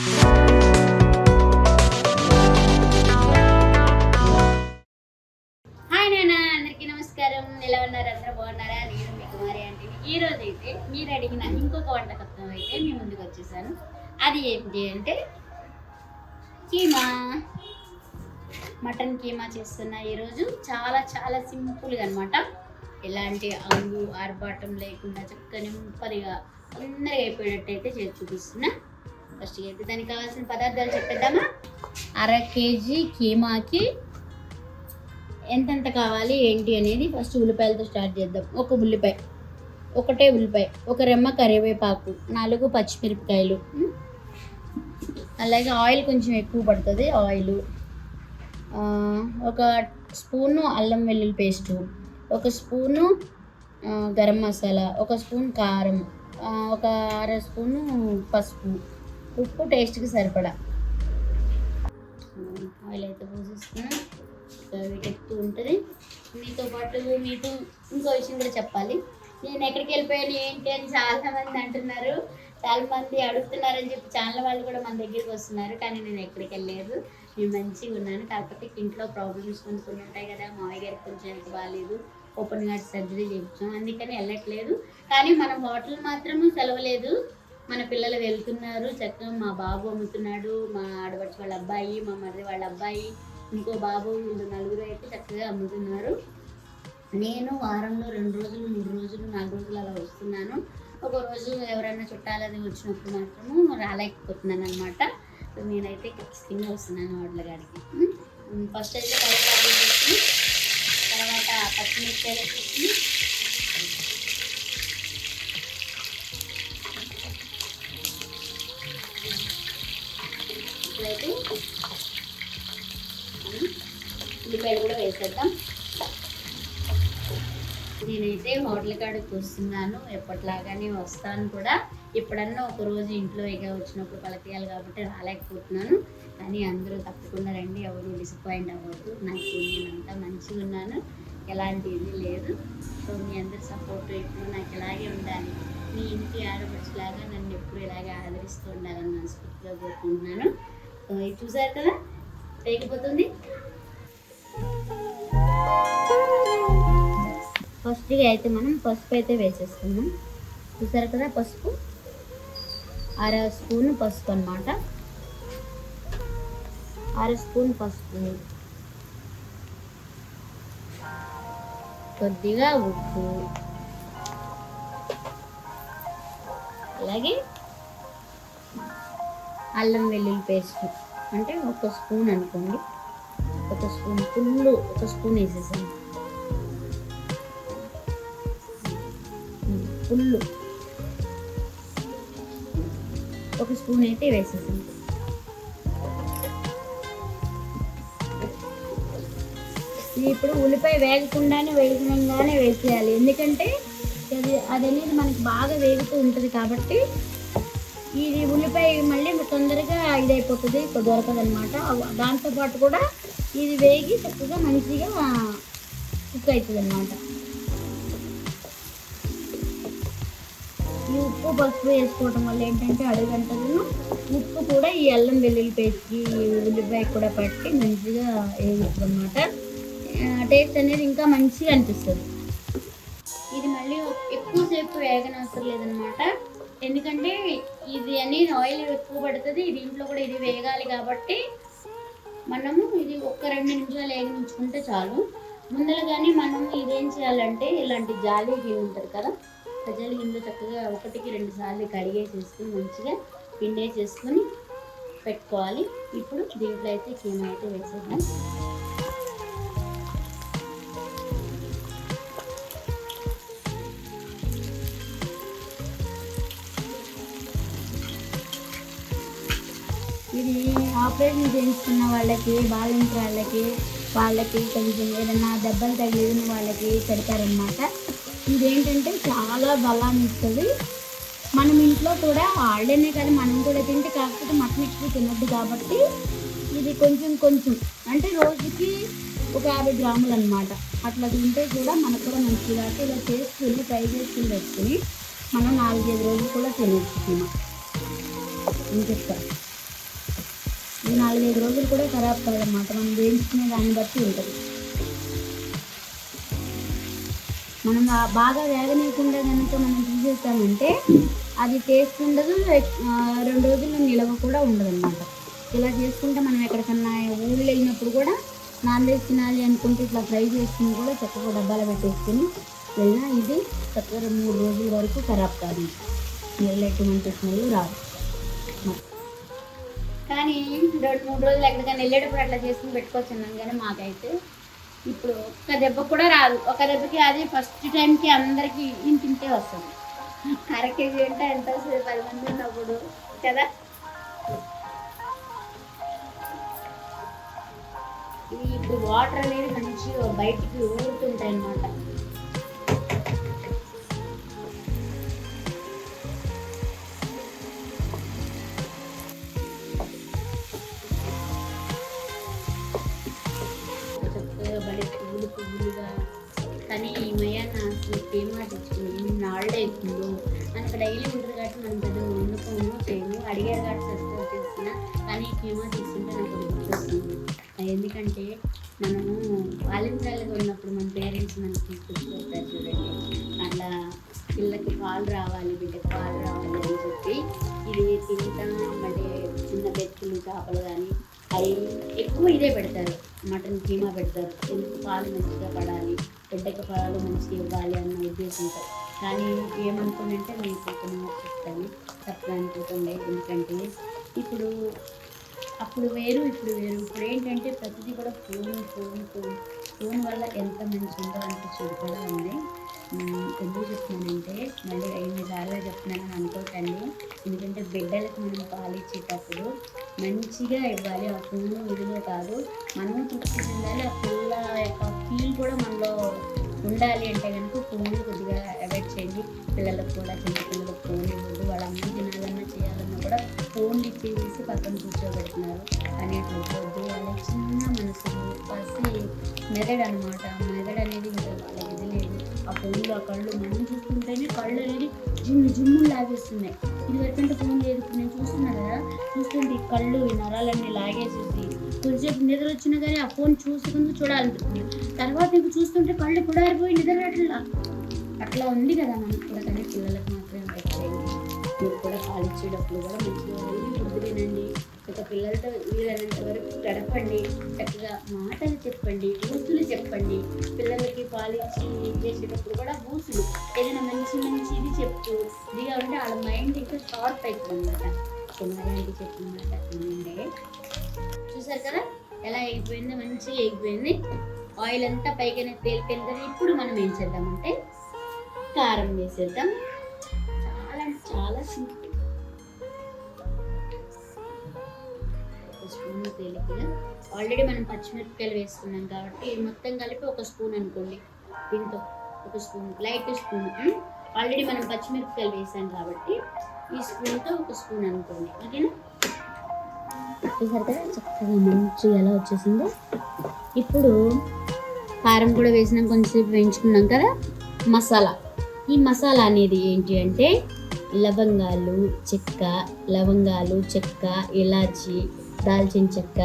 Hi నాన్న అందరికీ నమస్కారం. ఎలా ఉన్నారు? అందరూ బాగున్నారా? నేను మీ కుమారి అంటే ఈ రోజు అయితే మీరు అడిగిన ఇంకొక వంటకత్వం అయితే మీ ముందుకు వచ్చేసాను. అది ఏంటి అంటే కీమా. మటన్ కీమా చేస్తున్నా ఈరోజు చాలా చాలా సింపుల్గా అనమాట ఎలాంటి అంగు ఆర్భాటం లేకుండా చక్కని ముంపదిగా తొందరగా అయిపోయినట్టయితే చేసి చూపిస్తున్నా. ఫస్ట్ అయితే దానికి కావాల్సిన పదార్థాలు చెప్పేద్దామా? అర కేజీ కీమాకి ఎంతెంత కావాలి ఏంటి అనేది ఫస్ట్ ఉల్లిపాయలతో స్టార్ట్ చేద్దాం. ఒక ఉల్లిపాయ ఒకటే ఉల్లిపాయ ఒక రెమ్మ కరివేపాకు నాలుగు పచ్చిమిరపకాయలు అలాగే ఆయిల్ కొంచెం ఎక్కువ పడుతుంది ఆయిల్. ఒక స్పూను అల్లం వెల్లుల్లి పేస్టు ఒక స్పూను గరం మసాలా ఒక స్పూన్ కారం ఒక అర స్పూను పసుపు. ఉప్పు టేస్ట్కి సరిపడా. ఆయిల్ అయితే పోసేసుకున్నాం ఎక్కుతూ ఉంటుంది. మీతో పాటు మీకు ఇంకో విషయం కూడా చెప్పాలి. నేను ఎక్కడికి వెళ్ళిపోయాను ఏంటి అని చాలా మంది అంటున్నారు. చాలా మంది అడుగుతున్నారని చెప్పి ఛానల్ వాళ్ళు కూడా మన దగ్గరికి వస్తున్నారు. కానీ నేను ఎక్కడికి వెళ్ళలేదు. నేను మంచిగా ఉన్నాను. కాకపోతే ఇంట్లో ప్రాబ్లమ్స్ కొన్ని కొన్ని ఉంటాయి కదా. మామయ్య గారికి కొంచెం హెల్త్ బాగాలేదు ఓపెన్ గార్డ్ సర్జరీ చేయించాం. అందుకని వెళ్ళట్లేదు. కానీ మనం హోటల్ మాత్రము సెలవులేదు మన పిల్లలు వెళ్తున్నారు. చక్కగా మా బాబు అమ్ముతున్నాడు మా ఆడపడుచు వాళ్ళ అబ్బాయి మా మర్రి వాళ్ళ అబ్బాయి ఇంకో బాబు వీళ్ళు నలుగురు అయితే చక్కగా అమ్ముతున్నారు. నేను వారంలో రెండు రోజులు మూడు రోజులు నాలుగు రోజులు అలా వస్తున్నాను. ఒక రోజు ఎవరైనా చుట్టాలని వచ్చినప్పుడు మాత్రము రాలేకపోతున్నాను అనమాట నేనైతే ఖచ్చితంగా వస్తున్నాను వాళ్ళ గారికి ఫస్ట్ అయితే కరివేపాకు తర్వాత పచ్చిమిర్చి వేసి ఇప్పుడైతే ఉల్లిపాయలు కూడా వేసేద్దాం. నేనైతే హోటల్ కాడికి వస్తున్నాను ఎప్పటిలాగానే వస్తాను కూడా. ఎప్పుడన్నా ఒకరోజు ఇంట్లో ఇక వచ్చినప్పుడు పలకేయాలి కాబట్టి రాలేకపోతున్నాను. కానీ అందరూ తప్పకుండా రండి ఎవరు డిసప్పాయింట్ అవ్వద్దు. నాకు నేనంతా మంచిగా ఉన్నాను. ఎలాంటి ఇది లేదు. సో మీ అందరి సపోర్ట్ ఎప్పుడు నాకు ఇలాగే ఉండాలి. మీ ఇంటి ఆడపడుచులాగా నన్ను ఎప్పుడు ఇలాగే ఆదరిస్తూ ఉండాలని మనస్ఫూర్తిగా కోరుకుంటున్నాను. చూసారు కదా? తెగిపోతుంది ఫస్ట్గా అయితే మనం పసుపు అయితే వేసేసుకున్నాం చూసారు కదా పసుపు? అర స్పూన్ పసుపు అన్నమాట. అర స్పూన్ పసుపు. కొద్దిగా ఉప్పు. అలాగే అల్లం వెల్లుల్లి పేస్ట్. అంటే ఒక స్పూన్ అనుకోండి. ఒక స్పూన్ ఫుల్ ఒక స్పూన్ వేసేసాను ఫుల్ ఒక స్పూన్ అయితే వేసేసాను ఇప్పుడు ఉల్లిపాయ వేగకుండానే వేగంగానే వేసేయాలి. ఎందుకంటే అది అది అనేది మనకి బాగా వేగుతూ ఉంటుంది కాబట్టి ఇది ఉల్లిపాయ మళ్ళీ తొందరగా ఇదైపోతుంది దొరకదు అనమాట దాంతోపాటు కూడా ఇది వేగి చక్కగా మంచిగా కుక్ అవుతుంది అనమాట ఈ ఉప్పు పసుపు వేసుకోవడం వల్ల ఏంటంటే అడుగంటలను ఉప్పు కూడా ఈ అల్లం వెల్లుల్లి పేస్ట్కి ఉల్లిపాయ కూడా పట్టి మంచిగా వేగుతుంది అనమాట టేస్ట్ అనేది ఇంకా మంచిగా అనిపిస్తుంది. ఇది మళ్ళీ ఎక్కువసేపు వేగనవసరం లేదనమాట. ఎందుకంటే ఇది అనేది ఆయిల్ ఎక్కువ పడుతుంది దీంట్లో కూడా ఇది వేగాలి కాబట్టి మనము ఇది ఒక్క రెండు నిమిషాలు వేగించుకుంటే చాలు. ముందరగానే మనం ఇదేం చేయాలంటే ఇలాంటి జాలి గిన్నె ఉంటుంది కదా ప్రజలు జాలి చక్కగా ఒకటికి రెండు సార్లు కడిగేసేసుకుని మంచిగా పిండేసేసుకుని పెట్టుకోవాలి. ఇప్పుడు దీంట్లో అయితే కీమ అయితే వేసేద్దాం. ఇది ఆపరేషన్ చేయించుకున్న వాళ్ళకి బాలింత వాళ్ళకి వాళ్ళకి కొంచెం ఏదైనా దెబ్బలు తగిలిన వాళ్ళకి పెడతారనమాట ఇదేంటంటే చాలా బలాన్ని ఇస్తుంది. మనం ఇంట్లో కూడా వాళ్ళనే కానీ మనం కూడా తింటే కాకపోతే మటన్ ఎక్కువ తినద్దు కాబట్టి ఇది కొంచెం కొంచెం. అంటే రోజుకి ఒక యాభై గ్రాములు అనమాట అట్లా తింటే కూడా మనకు కూడా మంచిది కాబట్టి ఇలా చేసుకుని ఫ్రై చేసుకుని పెట్టుకుని మనం నాలుగైదు రోజులు కూడా తినచ్చు ఇంకెక్కడ ఇది నాలుగైదు రోజులు కూడా ఖరాబ్ కాదన్నమాట మనం వేయించుకునే దాన్ని బట్టి ఉంటుంది. మనం బాగా వేగనీయకుండా కనుక మనం తీసేస్తామంటే అది టేస్ట్ ఉండదు రెండు రోజులు నిలవ కూడా ఉండదు అనమాట ఇలా చేసుకుంటే మనం ఎక్కడికన్నా ఊళ్ళో వెళ్ళినప్పుడు కూడా నాన్ వెజ్ తినాలి అనుకుంటే ఇట్లా ఫ్రై చేసుకుని కూడా చక్కగా డబ్బాలో పెట్టేసుకుని వెళ్ళినా ఇది చక్కగా మూడు రోజుల వరకు ఖరాబ్ కాదు. స్మెల్ ఎటువంటి స్మెల్ రాదు. కానీ రెండు మూడు రోజులు ఎక్కడికైనా వెళ్ళేటప్పుడు అట్లా చేసుకుని పెట్టుకోవచ్చు అన్నాం కానీ మాకైతే. ఇప్పుడు ఒక్క దెబ్బ కూడా రాదు. ఒక దెబ్బకి అది ఫస్ట్ టైంకి అందరికి ఇంత తింటే వస్తుంది. అర కేజీ అంటే ఎంత వస్తుంది? పది మంది ఉన్నప్పుడు కదా? ఇది ఇప్పుడు వాటర్ అనేది మంచిగా బయటికి ఊరుతుంటాయి అన్నమాట డైలీ ఉంటుంది కాబట్టి మనం పెద్ద వండుకోము చేయము అడిగారు కాబట్టి సరిగ్గా చేసిన కానీ ఏమో తీసుకుంటే నాకు గుర్తొస్తుంది. ఎందుకంటే మనము బాలింత్రాలుగా ఉన్నప్పుడు మన పేరెంట్స్ మనకి తీసుకొచ్చి చూడండి. అట్లా పిల్లకి పాలు రావాలి బిడ్డకి పాలు రావాలి అని చెప్పి ఇది తింటాం అంటే చిన్న బెత్తులు చేపలు కానీ అవి ఎక్కువ ఇదే పెడతారు. మటన్ కీమా పెడతారు. ఎందుకు పాలు మంచిగా పడాలి బిడ్డకి పాలు మంచిగా ఇవ్వాలి అన్న ఉద్దేశంతో. కానీ ఏమనుకున్నంటే మీకు కొన్ని చెప్తాను. తప్పని అనుకుంటుండే ఎందుకంటే ఇప్పుడు అప్పుడు వేరు ఇప్పుడు వేరు. ఇప్పుడు ఏంటంటే ప్రతిదీ కూడా ఫోన్ ఫోన్ ఫోన్ ఫోన్. వల్ల ఎంత మంచి ఉందో అంత చెడు కూడా ఉంది. ఎందుకు చెప్తున్నానంటే మళ్ళీ ఎన్నిసార్లు చెప్తున్నాను అనుకోకండి. ఎందుకంటే బిడ్డలకు మనం పాలిచ్చేటప్పుడు మంచిగా ఇవ్వాలి. ఆ ఫోన్ విధులో కాదు. మనం తృప్తి చెందాలి ఆ పిల్ల యొక్క ఫీల్ కూడా మనలో ఉండాలి అంటే కనుక ఫోన్లు కొద్దిగా అవాయిడ్ చేయండి. పిల్లలకు కూడా చిన్న పిల్లలకు ఫోన్ ఇవ్వద్దు. వాళ్ళ అమ్మ తినాలన్నా చేయాలన్నా కూడా ఫోన్లు ఇచ్చేసి పక్కన కూర్చోబెడుతున్నారు కానీ వద్దు వాళ్ళ చిన్న మనసు పసి మెదడు అనమాట మెదడు అనేది ఇంకా వాళ్ళకి ఇది లేదు. ఆ ఫోన్లో ఆ కళ్ళు మనం చూస్తుంటేనే కళ్ళు అనేది జిమ్ జిమ్ము లాగేస్తున్నాయి. ఇది వరకంటే ఫోన్ లేదు ఇప్పుడు నేను చూస్తున్నా కదా చూస్తుంటే ఈ కళ్ళు ఈ నరాలన్నీ లాగేసేసి కొద్దిసేపు నిద్ర వచ్చినా కానీ ఆ ఫోన్ చూసుకుంటూ చూడాలనిపిస్తుంది తర్వాత నీకు చూస్తుంటే కళ్ళు పుడారిపోయి నిద్ర రాట్లా అట్లా ఉంది కదా మనకు కూడా కానీ పిల్లలకు మాత్రం మీరు కూడా కాలిచ్చేటప్పుడు కూడా మంచిగా వెళ్ళి ఒక పిల్లలతో వీలైనంత వరకు గడపండి చక్కగా మాటలు చెప్పండి బూసులు చెప్పండి. పిల్లలకి పాలిచ్చి చేసేటప్పుడు కూడా బూసులు ఏదైనా మంచి మంచిది చెప్తూ ఇదిగా ఉంటే వాళ్ళ మైండ్ ఇంకా షార్ప్ అవుతుంది అనమాట కుమారానికి చెప్పిందట. ఏంటంటే చూసారు కదా? ఎలా ఎగిపోయింది మంచిగా ఎగిపోయింది ఆయిల్ అంతా పైకనే తేలిపోయింది కదా ఇప్పుడు మనం ఏం చేద్దామంటే కారం వేసేద్దాం. చాలా అంటే చాలా సింపుల్ స్పూన్ తేలికగా ఆల్రెడీ మనం పచ్చిమిరపకాయలు వేసుకున్నాం కాబట్టి ఇది మొత్తం కలిపి ఒక స్పూన్ అనుకోండి. దీంతో ఒక స్పూన్ లైట్ స్పూన్ ఆల్రెడీ మనం పచ్చిమిరపకాయలు వేసాం కాబట్టి ఈ స్పూన్తో ఒక స్పూన్ అనుకోండి. ఓకేనా? చూసారు కదా చక్కగా మంచిగా ఎలా వచ్చేసిందో. ఇప్పుడు కారం కూడా వేసినాం కొంచెంసేపు వేయించుకున్నాం కదా. మసాలా. ఈ మసాలా అనేది ఏంటి అంటే లవంగాలు చెక్క లవంగాలు చెక్క ఇలాచి దాల్చిన చెక్క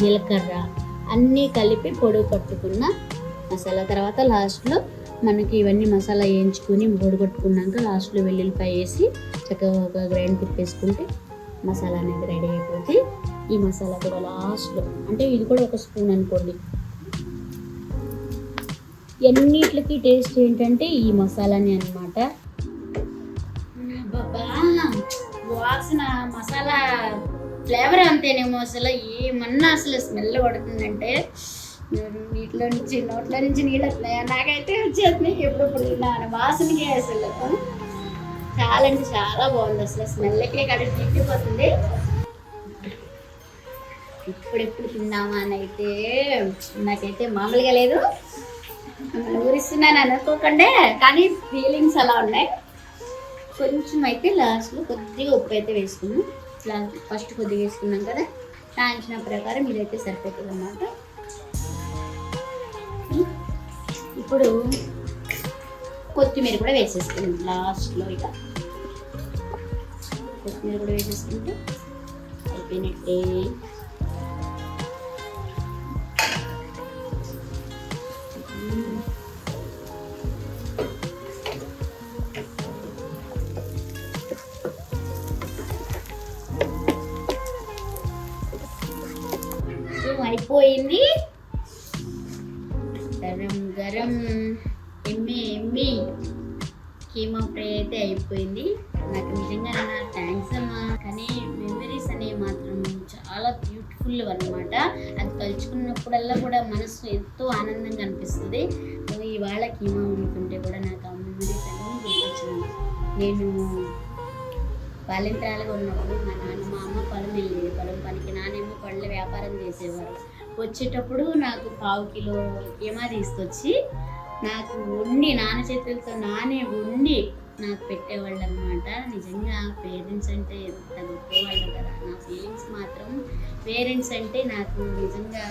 జీలకర్ర అన్నీ కలిపి పొడుగు పట్టుకున్న మసాలా. తర్వాత లాస్ట్లో మనకి ఇవన్నీ మసాలా వేయించుకుని పొడి కట్టుకున్నాక లాస్ట్లో వెల్లుల్లిపాయ వేసి చక్కగా ఒక గ్రైండ్ తిప్పేసుకుంటే మసాలా అనేది రెడీ అయిపోతుంది ఈ మసాలా కూడా లాస్ట్లో. అంటే ఇది కూడా ఒక స్పూన్ అనుకోండి. ఎన్నిట్లకి టేస్ట్ ఏంటంటే ఈ మసాలాని అనమాట వాసన మసాలా ఫ్లేవర్ అంతేనేమో అసలు ఏమన్నా అసలు స్మెల్ పడుతుందంటే నీటిలో నుంచి నోట్లో నుంచి నీళ్ళు వస్తున్నాయి. నాకైతే వచ్చేస్తున్నాయి ఎప్పుడప్పుడు తిన్నాను వాసనకే అసలు. చాలా అంటే చాలా బాగుంది అసలు స్మెల్కే కడ తిట్టిపోతుంది ఇప్పుడెప్పుడు తిందామా అని అయితే నాకైతే మామూలుగా లేదు. ఊరిస్తున్నాను అనుకోకండే కానీ ఫీలింగ్స్ అలా ఉన్నాయి. కొంచెం అయితే లాస్ట్లో కొద్దిగా ఉప్పు అయితే వేసుకున్నాను ఇట్లా ఫస్ట్ కొద్దిగా వేసుకున్నాం కదా కాంచిన ప్రకారం ఇదైతే సరిపోతుంది అన్నమాట. ఇప్పుడు కొత్తిమీర కూడా వేసేసుకున్నాం లాస్ట్లో ఇక. కొత్తిమీర కూడా వేసేసుకుంటే అయిపోయినట్టే. అయిపోయింది గరం గరం. ఎమ్మి ఎమ్మి. కీమో ఫ్రై అయితే అయిపోయింది. నాకు నిజంగా నా థ్యాంక్స్ అమ్మా. కానీ మెమరీస్ అనేవి మాత్రం చాలా బ్యూటిఫుల్ అనమాట అది తలుచుకున్నప్పుడల్లా కూడా మనసు ఎంతో ఆనందంగా అనిపిస్తుంది. సో ఇవాళ కీమా వండుతుంటే కూడా నాకు ఆ మెమరీస్ అన్నీ గుర్తొచ్చింది నేను బాలింతరాలుగా ఉన్నప్పుడు మా నాన్న మా అమ్మ పొలం వెళ్ళేది పొలం పనికి నానేమో పళ్ళ వ్యాపారం చేసేవారు. వచ్చేటప్పుడు నాకు పావు కిలో ఏమా తీసుకొచ్చి నాకు ఉండి నాన్న చేతులతో నానే ఉండి నాకు పెట్టేవాళ్ళు అనమాట నిజంగా పేరెంట్స్ అంటే ఎంత గొప్పవాళ్ళు కదా. నా ఫీలింగ్స్ మాత్రం పేరెంట్స్ అంటే నాకు నిజంగా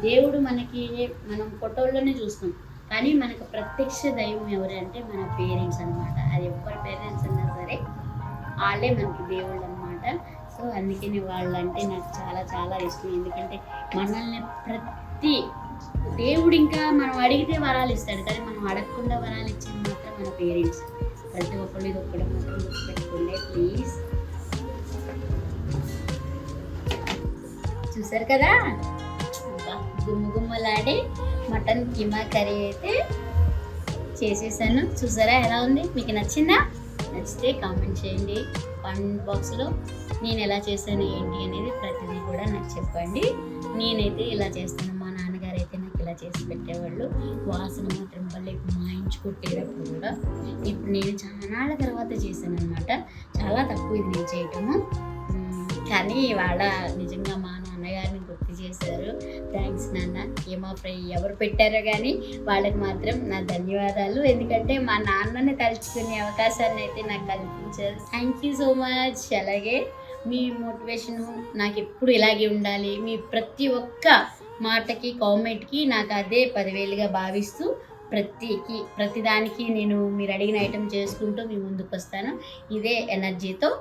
దేవుడు మనకి మనం ఫోటోల్లోనే చూస్తాం. కానీ మనకు ప్రత్యక్ష దైవం ఎవరంటే మన పేరెంట్స్ అనమాట అది ఎవరి పేరెంట్స్ అన్నా సరే వాళ్ళే మనకి దేవుళ్ళు అనమాట సో అందుకని వాళ్ళంటే నాకు చాలా చాలా ఇష్టం. ఎందుకంటే మనల్ని ప్రతి దేవుడు ఇంకా మనం అడిగితే వరాలు ఇస్తాడు. కానీ మనం అడగకుండా వరాలు ఇచ్చింది మాత్రం మన పేరెంట్స్. ప్రతి ఒక్కళ్ళు ఇది ఒక్కటి మాత్రం గుర్తుపెట్టుకోండి. ప్లీజ్. చూసారు కదా? ఇంకా గుమ్మ గుమ్మలాడి మటన్ కిమా కర్రీ అయితే చేసేసాను. చూసారా ఎలా ఉంది? మీకు నచ్చిందా? నచ్చితే కామెంట్ చేయండి. కామెంట్ బాక్స్లో నేను ఎలా చేశాను ఏంటి అనేది ప్రతిదీ కూడా నాకు చెప్పండి. నేనైతే ఇలా చేస్తాను మా నాన్నగారు అయితే నాకు ఇలా చేసి పెట్టేవాళ్ళు. వాసన మాత్రం భలే మాయించి కొట్టేటప్పుడు కూడా. ఇప్పుడు నేను చాలా తర్వాత చేశాను అనమాట చాలా తక్కువ ఇది నేను చేయటము. కానీ ఇవాళ నిజంగా మా నాన్నగారిని గుర్తు చేశారు. థ్యాంక్స్ నాన్న. ఏమో ఫ్రై ఎవరు పెట్టారో కానీ వాళ్ళకి మాత్రం నా ధన్యవాదాలు. ఎందుకంటే మా నాన్నని తలుచుకునే అవకాశాన్ని అయితే నాకు కల్పించారు. Thank you so much. అలాగే మీ మోటివేషను నాకు ఎప్పుడు ఇలాగే ఉండాలి. మీ ప్రతి ఒక్క మాటకి కామెంట్కి నాకు అదే పదివేలుగా భావిస్తూ ప్రతికి ప్రతిదానికి నేను మీరు అడిగిన ఐటెం చేసుకుంటూ మీ ముందుకు వస్తాను. ఇదే ఎనర్జీతో.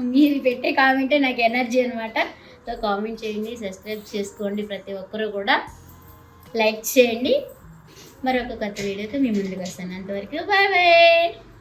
మీరు పెట్టే కామెంటే నాకు ఎనర్జీ అనమాట సో కామెంట్ చేయండి సబ్స్క్రైబ్ చేసుకోండి ప్రతి ఒక్కరూ కూడా. లైక్ చేయండి. మరొక కొత్త వీడియోతో మీ ముందుకు వస్తాను. అంతవరకు బాయ్ బాయ్